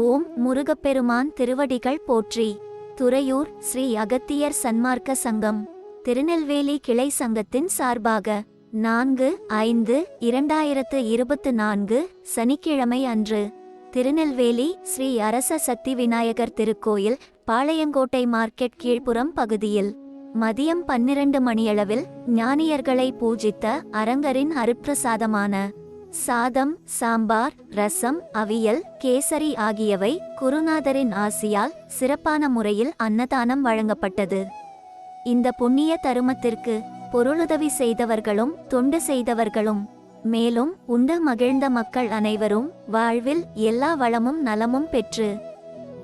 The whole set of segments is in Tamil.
ஓம் முருகப்பெருமான் திருவடிகள் போற்றி. துறையூர் ஸ்ரீ அகத்தியர் சன்மார்க்க சங்கம் திருநெல்வேலி கிளை சங்கத்தின் சார்பாக நான்கு ஐந்து இரண்டாயிரத்து இருபத்து நான்கு சனிக்கிழமை அன்று திருநெல்வேலி ஸ்ரீ அரச சக்தி விநாயகர் திருக்கோயில் பாளையங்கோட்டை மார்க்கெட் கீழ்ப்புறம் பகுதியில் மதியம் பன்னிரண்டு மணியளவில் ஞானியர்களை பூஜித்த அரங்கரின் அருப்பிரசாதமான சாதம் சாம்பார் ரசம் அவியல் கேசரி ஆகியவை குருநாதரின் ஆசியால் சிறப்பான முறையில் அன்னதானம் வழங்கப்பட்டது. இந்த புண்ணிய தருமத்திற்கு பொருளுதவி செய்தவர்களும் தொண்டு செய்தவர்களும் மேலும் உண்டு மகிழ்ந்த மக்கள் அனைவரும் வாழ்வில் எல்லா வளமும் நலமும் பெற்று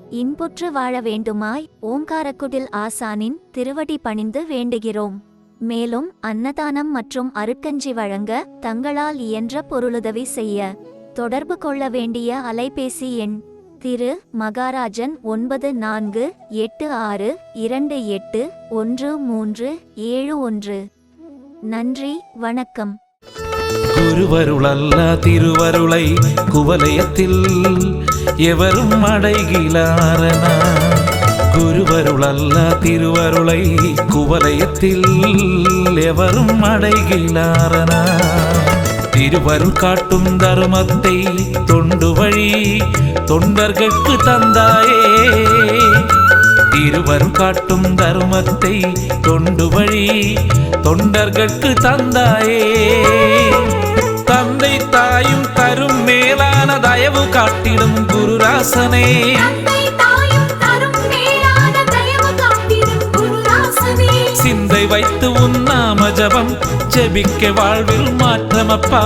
இன்புற்று வாழ வேண்டுமாய் ஓங்காரக்குடில் ஆசானின் திருவடி பணிந்து வேண்டுகிறோம். மேலும் அன்னதானம் மற்றும் அருட்கஞ்சி வழங்க தங்களால் இயன்ற பொருளுதவி செய்ய. தொடர்பு கொள்ள வேண்டிய அலைபேசி எண் திரு மகாராஜன் ஒன்பது நான்கு எட்டு ஆறு இரண்டு எட்டு ஒன்று மூன்று ஏழு ஒன்று. நன்றி வணக்கம். குருவருளல்ல திருவருளை குவலயத்தில் எவரும் அடைகிலாரனா குருவருளல்ல திருவருளை குவலயத்தில் எவரும் அடைகிலாரனா? திருவருள் காட்டும் தர்மத்தை தொண்டு வழி தொண்டர்கட்கு தந்தாயே. திருவரும் காட்டும் தருமத்தை தொண்டு வழி தொண்டர்கட்கு தந்தாயே. தந்தை தாயும் தரும் மேலான தயவு காட்டிடும் குருராசனே. உன் நாம ஜெபம். ஜெபிக்க வாழ்வில் மாற்றமப்பா.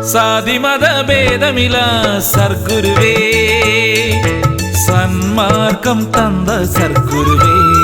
சாதி மத பேதமிலா சர்க்குருவே. சன்மார்க்கம் தந்த சர்க்குருவே.